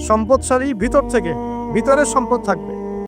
সম্পদশালী ভিতর থেকে ভিতরের সম্পদ থাকবে।